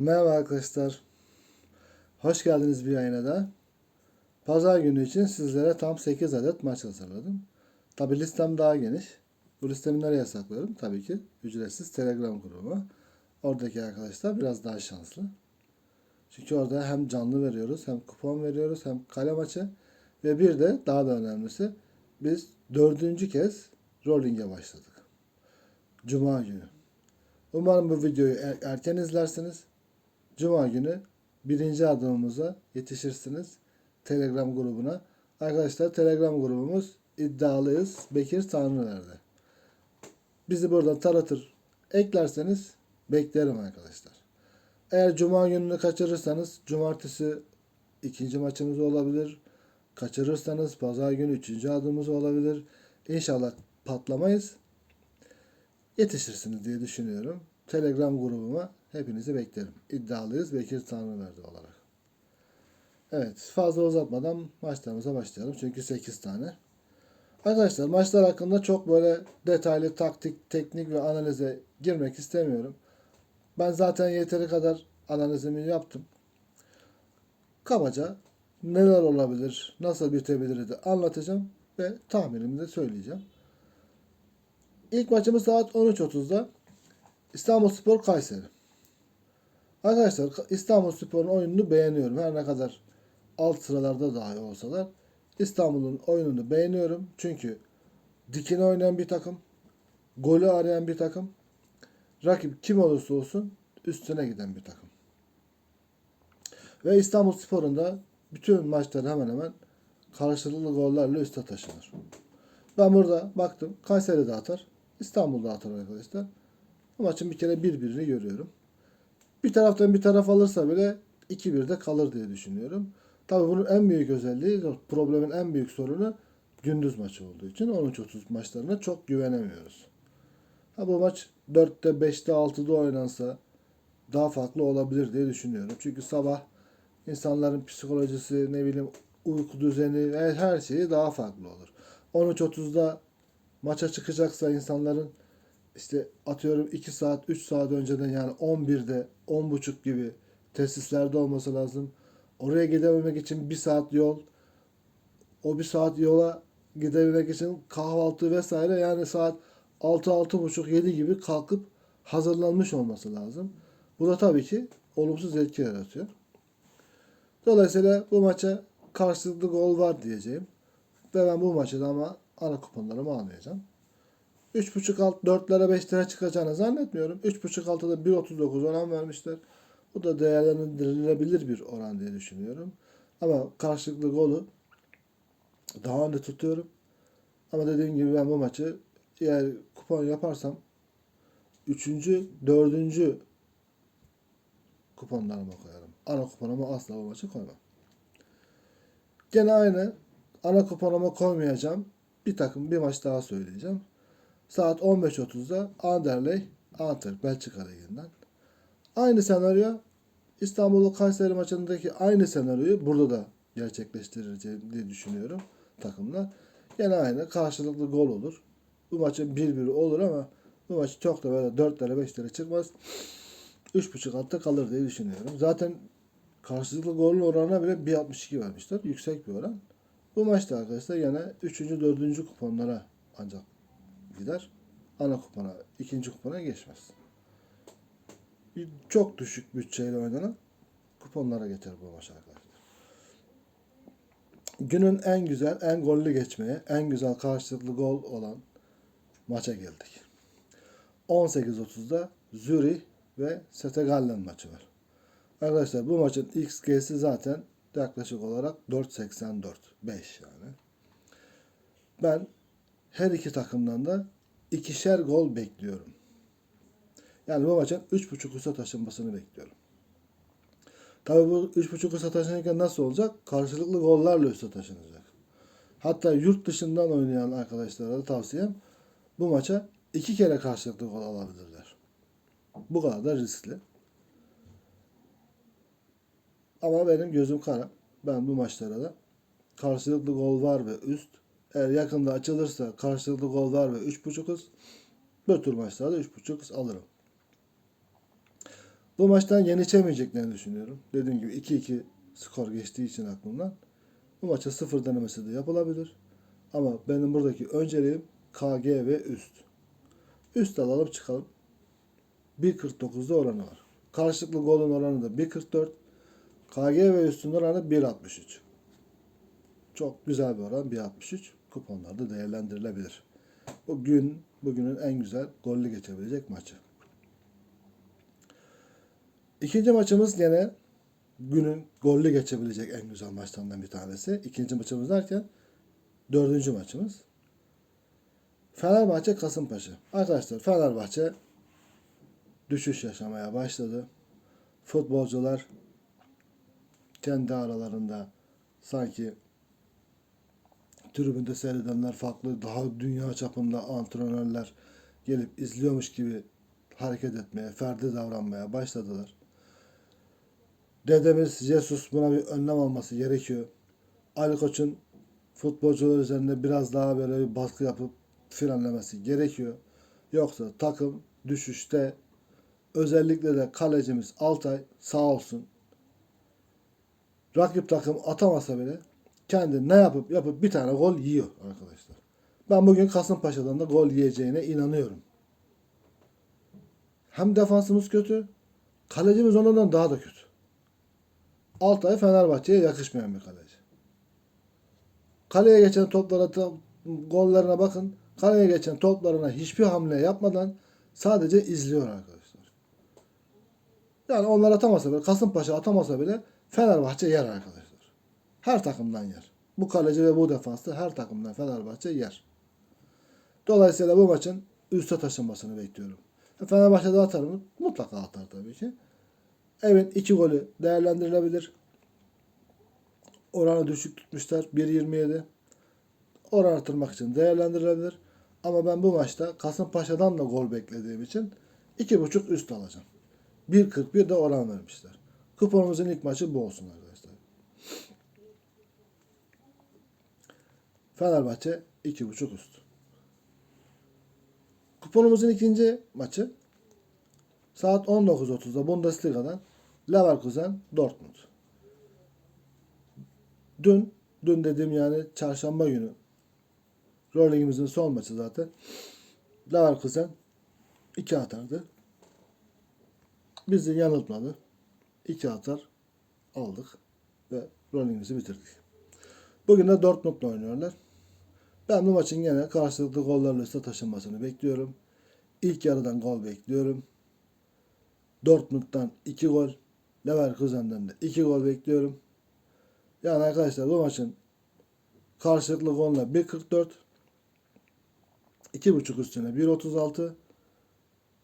Merhaba arkadaşlar. Hoş geldiniz bir yayına da. Pazar günü için sizlere tam 8 adet maç hazırladım. Tabi listem daha geniş. Bu listemi nereye saklıyorum? Tabii ki ücretsiz Telegram grubuma. Oradaki arkadaşlar biraz daha şanslı. Çünkü orada hem canlı veriyoruz, hem kupon veriyoruz, hem kale maçı. Ve bir de daha da önemlisi biz dördüncü kez rolling'e başladık. Cuma günü. Umarım bu videoyu er- erken izlersiniz. Cuma günü birinci adımımıza yetişirsiniz. Telegram grubuna. Arkadaşlar Telegram grubumuz iddialıyız. Bekir Tanrıverdi. Bizi buradan taratır eklerseniz beklerim arkadaşlar. Eğer Cuma gününü kaçırırsanız Cumartesi ikinci maçımız olabilir. Kaçırırsanız Pazar günü üçüncü adımımız olabilir. İnşallah patlamayız yetişirsiniz diye düşünüyorum. Telegram grubuma hepinizi beklerim. İddialıyız Bekir Tanrıverdi olarak. Evet fazla uzatmadan maçlarımıza başlayalım. Çünkü 8 tane. Arkadaşlar maçlar hakkında çok böyle detaylı taktik, teknik ve analize girmek istemiyorum. Ben zaten yeteri kadar analizimi yaptım. Kabaca neler olabilir, nasıl bitebilir de anlatacağım ve tahminimi de söyleyeceğim. İlk maçımız saat 13.30'da İstanbul Spor Kayseri. Arkadaşlar İstanbul Spor'un oyununu beğeniyorum. Her ne kadar alt sıralarda dahi olsalar İstanbul'un oyununu beğeniyorum. Çünkü dikine oynayan bir takım, golü arayan bir takım, rakip kim olursa olsun üstüne giden bir takım. Ve İstanbul Spor'un da bütün maçları hemen hemen karşılıklı gollerle üste taşınır. Ben burada baktım Kayseri de atar, İstanbul da atar arkadaşlar. Bu maçın bir kere birbirini görüyorum. Bir taraftan bir taraf alırsa bile 2-1'de kalır diye düşünüyorum. Tabii bunun en büyük özelliği, problemin en büyük sorunu gündüz maçı olduğu için 13-30 maçlarına çok güvenemiyoruz. Ha bu maç 4'te, 5'te, 6'da oynansa daha farklı olabilir diye düşünüyorum. Çünkü sabah insanların psikolojisi, ne bileyim uyku düzeni, her şeyi daha farklı olur. 13.30'da maça çıkacaksa insanların işte atıyorum 2 saat 3 saat önceden yani 11'de 10.30 gibi tesislerde olması lazım. Oraya gidememek için bir saat yol. O bir saat yola gidebilmek için kahvaltı vesaire yani saat 6 6.30 7 gibi kalkıp hazırlanmış olması lazım. Bu da tabii ki olumsuz etki yaratıyor. Dolayısıyla bu maça karşılıklı gol var diyeceğim. Ve ben bu maçı da ama ana kuponlarımı almayacağım. 3.5 alt 4'lere 5'lere çıkacağını zannetmiyorum. 3.5 altıda 1.39 oran vermişler. Bu da değerlendirilebilir bir oran diye düşünüyorum. Ama karşılıklı golü daha önde tutuyorum. Ama dediğim gibi ben bu maçı eğer kupon yaparsam 3. 4. kuponlarıma koyarım. Ana kuponuma asla bu maçı koymam. Gene aynı ana kuponuma koymayacağım. Bir takım bir maç daha söyleyeceğim. Saat 15.30'da Anderlecht Antwerp Belçika Ligi'nden. Aynı senaryo İstanbul'u Kayseri maçındaki aynı senaryoyu burada da gerçekleştireceğim diye düşünüyorum takımla. Yine aynı karşılıklı gol olur. Bu maçın 1-1 olur ama bu maç çok da böyle 4'lere 5'lere çıkmaz. 3.5 altta kalır diye düşünüyorum. Zaten karşılıklı golün oranına bile 1.62 vermişler. Yüksek bir oran. Bu maçta arkadaşlar yine 3. 4. kuponlara ancak gider. Ana kupona, ikinci kupona geçmez. Çok düşük bütçeyle oynanan kuponlara geçer bu maç arkadaşlar. Günün en güzel, en gollü geçmeye, en güzel karşılıklı gol olan maça geldik. 18.30'da Zürih ve Sete Gallen maçı var. Arkadaşlar bu maçın XG'si zaten yaklaşık olarak 4.84. 5 yani. Ben her iki takımdan da ikişer gol bekliyorum. Yani bu maçın 3.5 üste taşınmasını bekliyorum. Tabii bu 3.5 üste taşınırken nasıl olacak? Karşılıklı gollarla üste taşınacak. Hatta yurt dışından oynayan arkadaşlara da tavsiyem bu maça iki kere karşılıklı gol alabilirler. Bu kadar da riskli. Ama benim gözüm kara. Ben bu maçlara da karşılıklı gol var ve üst. Eğer yakında açılırsa karşılıklı gol var ve 3.5'uz. Bu tür maçlarda 3.5 alırım. Bu maçtan yeniçemeyeceklerini düşünüyorum. Dediğim gibi 2-2 skor geçtiği için aklımdan. Bu maça sıfır denemesi de yapılabilir. Ama benim buradaki önceliğim KG ve üst. Üst alalım çıkalım. 1.49'da oranı var. Karşılıklı golün oranı da 1.44. KG ve üstün oranı 1.63. Çok güzel bir oran 1.63. Kuponlarda değerlendirilebilir. Bugün bugünün en güzel gollü geçebilecek maçı. İkinci maçımız gene günün gollü geçebilecek en güzel maçlarından bir tanesi. İkinci maçımız derken dördüncü maçımız. Fenerbahçe Kasımpaşa. Arkadaşlar Fenerbahçe düşüş yaşamaya başladı. Futbolcular kendi aralarında sanki tribünde seyredenler farklı, daha dünya çapında antrenörler gelip izliyormuş gibi hareket etmeye, ferdi davranmaya başladılar. Dedemiz Jesus buna bir önlem alması gerekiyor. Ali Koç'un futbolcular üzerinde biraz daha böyle bir baskı yapıp frenlemesi gerekiyor. Yoksa takım düşüşte özellikle de kalecimiz Altay sağ olsun rakip takım atamasa bile kendi ne yapıp yapıp bir tane gol yiyor arkadaşlar. Ben bugün Kasımpaşa'dan da gol yiyeceğine inanıyorum. Hem defansımız kötü, kalecimiz ondan daha da kötü. Altay Fenerbahçe'ye yakışmayan bir kaleci. Kaleye geçen toplara gollerine bakın. Kaleye geçen toplarına hiçbir hamle yapmadan sadece izliyor arkadaşlar. Yani onlar atamasa bile, Kasımpaşa atamasa bile Fenerbahçe yer arkadaşlar. Her takımdan yer. Bu kaleci ve bu defansı her takımdan Fenerbahçe yer. Dolayısıyla bu maçın üste taşınmasını bekliyorum. Fenerbahçe'de atar mı? Mutlaka atar tabii ki. Evet iki golü değerlendirilebilir. Oranı düşük tutmuşlar. 1.27. Oran artırmak için değerlendirilebilir. Ama ben bu maçta Kasımpaşa'dan da gol beklediğim için 2.5 üst alacağım. 1.41 de oran vermişler. Kuponumuzun ilk maçı bu olsun arkadaşlar. Fenerbahçe 2.5 üst. Kuponumuzun ikinci maçı saat 19.30'da Bundesliga'dan Leverkusen Dortmund. Dün, dün dediğim yani çarşamba günü Rolling'imizin son maçı zaten. Leverkusen 2 atardı. Bizi yanıltmadı. 2 atar aldık ve rollingimizi bitirdik. Bugün de Dortmund'la oynuyorlar. Ben bu maçın yine karşılıklı gollerle üste taşınmasını bekliyorum. İlk yarıdan gol bekliyorum. Dortmund'dan 2 gol, Leverkusen'den de 2 gol bekliyorum. Yani arkadaşlar bu maçın karşılıklı golle 1.44 2.5 üstüne 1.36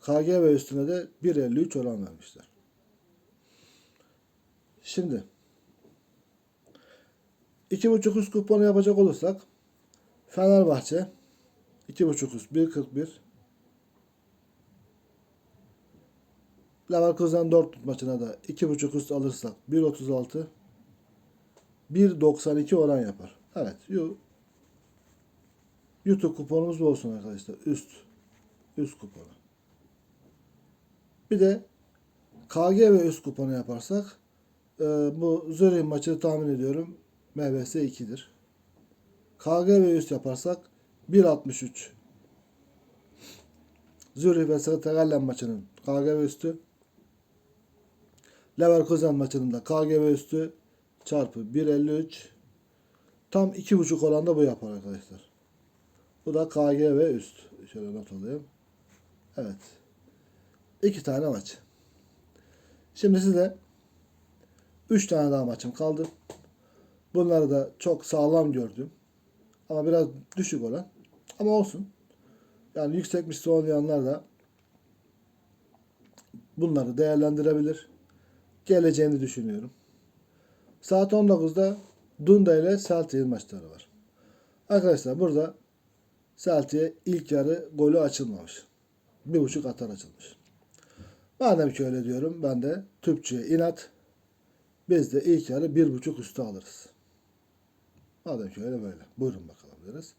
KG ve üstüne de 1.53 oran vermişler. Şimdi 2.5 üst kuponu yapacak olursak Fenerbahçe 2.5 üst 1.41 Leverkusen Dortmund maçına da 2.5 üst alırsak 1.36 1.92 oran yapar. Evet. YouTube kuponumuz bu olsun arkadaşlar. Üst. Üst kuponu. Bir de KG ve üst kuponu yaparsak e, bu Zürih maçı tahmin ediyorum MBS 2'dir. KG ve üst yaparsak 1.63 Zürih ve Sırtagallen maçının KG ve üstü Leverkusen maçının da KG ve üstü çarpı 1.53 tam 2.5 oranda bu yapar arkadaşlar. Bu da KG ve üst. Şöyle not alayım. Evet. İki tane maç. Şimdi size 3 tane daha maçım kaldı. Bunları da çok sağlam gördüm. Ama biraz düşük olan. Ama olsun. Yani yüksek misli oynayanlar da bunları değerlendirebilir. Geleceğini düşünüyorum. Saat 19'da Dunda ile Celtic'in maçları var. Arkadaşlar burada Celtic'e ilk yarı golü açılmamış. Bir buçuk atar açılmış. Madem ki öyle diyorum ben de Tüpçü'ye inat. Biz de ilk yarı bir buçuk üstü alırız. Madem ki öyle böyle. Buyurun bakalım deriz.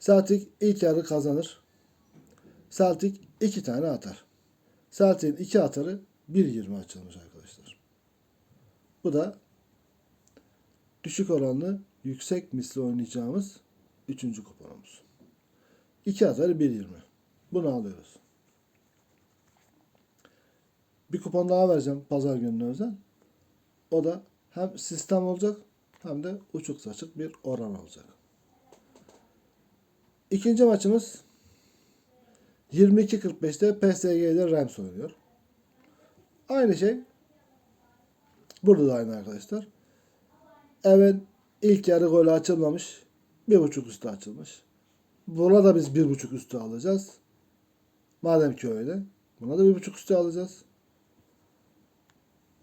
Celtic ilk yarı kazanır. Celtic iki tane atar. Celtic'in iki atarı 1.20 açılmış arkadaşlar. Bu da düşük oranlı yüksek misli oynayacağımız üçüncü kuponumuz. 2 atarı 1.20. Bunu alıyoruz. Bir kupon daha vereceğim pazar gününe özel. O da hem sistem olacak hem de uçuk saçık bir oran olacak. İkinci maçımız 22.45'te PSG ile Rams oynuyor. Aynı şey burada da aynı arkadaşlar. Evet ilk yarı golü açılmamış. Bir buçuk üstü açılmış. Buna da biz bir buçuk üstü alacağız. Madem ki öyle. Buna da bir buçuk üstü alacağız.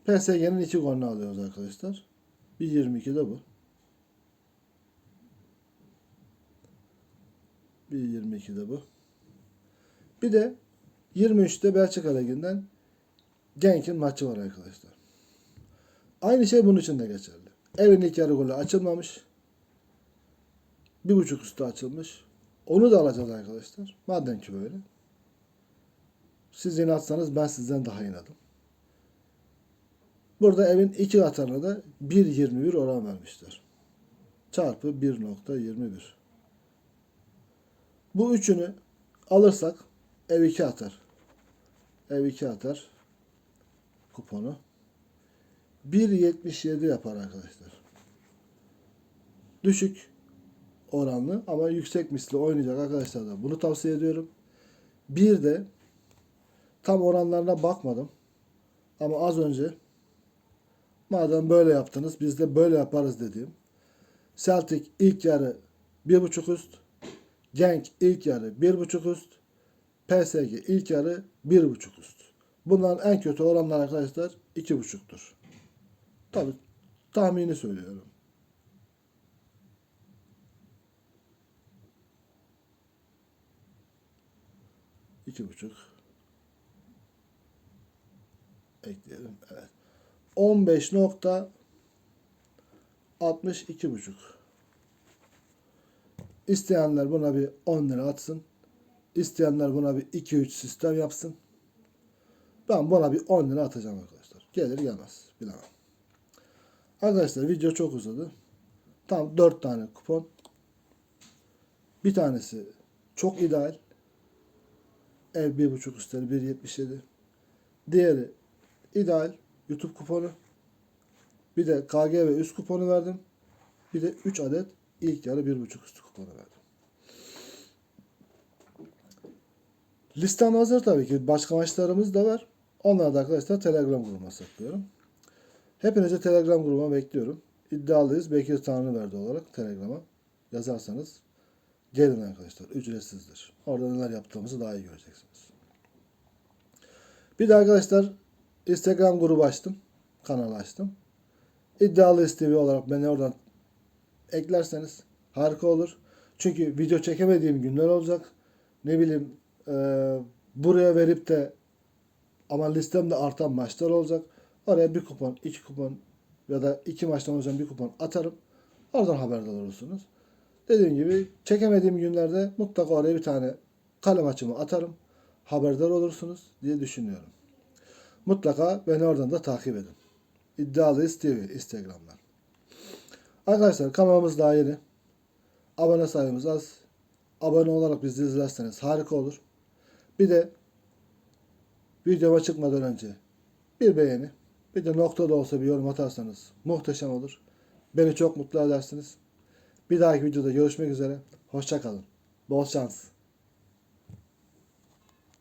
PSG'nin iki golünü alıyoruz arkadaşlar. 1.22 de bu. 1.22 de bu. Bir de 23'te Belçika Ligi'nden Genk'in maçı var arkadaşlar. Aynı şey bunun için de geçerli. Evin ilk yarı golü açılmamış. Bir buçuk üstü açılmış. Onu da alacağız arkadaşlar. Madem ki böyle. Siz inatsanız ben sizden daha inadım. Burada evin iki atarına da 1.21 oran vermişler. Çarpı 1.21. Bu üçünü alırsak ev 2 atar. Ev 2 atar. Kuponu. 1.77 yapar arkadaşlar. Düşük oranlı ama yüksek misli oynayacak arkadaşlar da bunu tavsiye ediyorum. Bir de tam oranlarına bakmadım. Ama az önce madem böyle yaptınız biz de böyle yaparız dediğim. Celtic ilk yarı 1.5 üst. Genk ilk yarı 1.5 üst. PSG ilk yarı 1.5 üst. Bunların en kötü oranlar arkadaşlar 2.5'tur. Tabi tahmini söylüyorum. İki buçuk. Ekleyelim. Evet. 15 nokta 62 buçuk. İsteyenler buna bir 10 lira atsın. İsteyenler buna bir 2-3 sistem yapsın. Ben buna bir 10 lira atacağım arkadaşlar. Gelir gelmez. Bilemem. Arkadaşlar video çok uzadı. Tam 4 tane kupon. Bir tanesi çok ideal. Ev 1.5 üstleri 1.77. Diğeri ideal YouTube kuponu. Bir de KG ve üst kuponu verdim. Bir de 3 adet ilk yarı 1.5 üstü kuponu verdim. Listem hazır tabii ki. Başka maçlarımız da var. Onları da arkadaşlar Telegram grubuma saklıyorum. Hepinizi Telegram grubuma bekliyorum. İddialıyız. Bekir Tanrı verdi olarak Telegram'a yazarsanız gelin arkadaşlar. Ücretsizdir. Orada neler yaptığımızı daha iyi göreceksiniz. Bir de arkadaşlar Instagram grubu açtım. Kanal açtım. İddialı TV olarak beni oradan eklerseniz harika olur. Çünkü video çekemediğim günler olacak. Ne bileyim e, buraya verip de ama listemde artan maçlar olacak. Oraya bir kupon, iki kupon ya da iki maçtan olacak bir kupon atarım. Oradan haberdar olursunuz. Dediğim gibi çekemediğim günlerde mutlaka oraya bir tane kale maçımı atarım. Haberdar olursunuz diye düşünüyorum. Mutlaka beni oradan da takip edin. İddialıyız TV Instagram'dan. Arkadaşlar kanalımız daha yeni. Abone sayımız az. Abone olarak bizi izlerseniz harika olur. Bir de videoma çıkmadan önce bir beğeni, bir de nokta da olsa bir yorum atarsanız muhteşem olur. Beni çok mutlu edersiniz. Bir dahaki videoda görüşmek üzere. Hoşçakalın. Bol şans.